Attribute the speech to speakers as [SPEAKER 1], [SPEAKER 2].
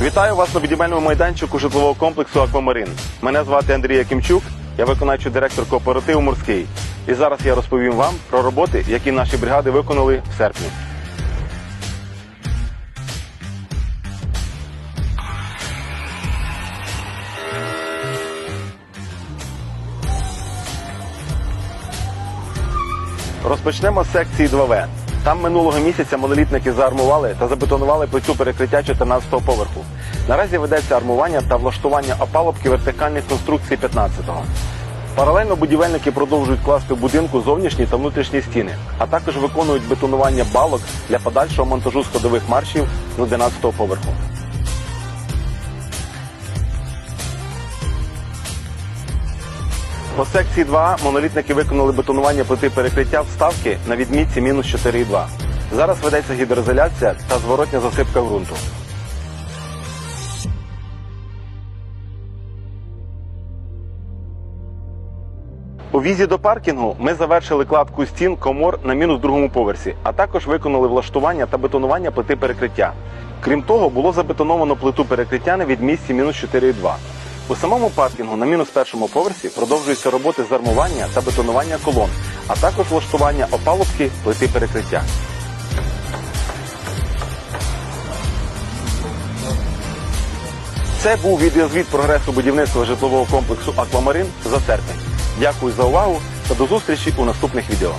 [SPEAKER 1] Вітаю вас на будівельному майданчику житлового комплексу Аквамарин. Мене звати Андрій Якимчук, я виконавчий директор кооперативу Морський. І зараз я розповім вам про роботи, які наші бригади виконали в серпні. Розпочнемо з секції 2В. Там минулого місяця монолітники заармували та забетонували плиту перекриття 14-го поверху. Наразі ведеться армування та влаштування опалубки вертикальних конструкцій 15-го. Паралельно будівельники продовжують класти в будинку зовнішні та внутрішні стіни, а також виконують бетонування балок для подальшого монтажу сходових маршів з 11-го поверху. По секції 2 монолітники виконали бетонування плити перекриття вставки на відмітці мінус 4,2. Зараз ведеться гідроізоляція та зворотня засипка ґрунту. У візі до паркінгу ми завершили кладку стін комор на мінус другому поверсі, а також виконали влаштування та бетонування плити перекриття. Крім того, було забетоновано плиту перекриття на відмісті мінус 4,2. У самому паркінгу на мінус першому поверсі продовжуються роботи з армування та бетонування колон, а також влаштування опалубки плити перекриття. Це був відеозвіт прогресу будівництва житлового комплексу Аквамарин за серпень. Дякую за увагу та до зустрічі у наступних відео.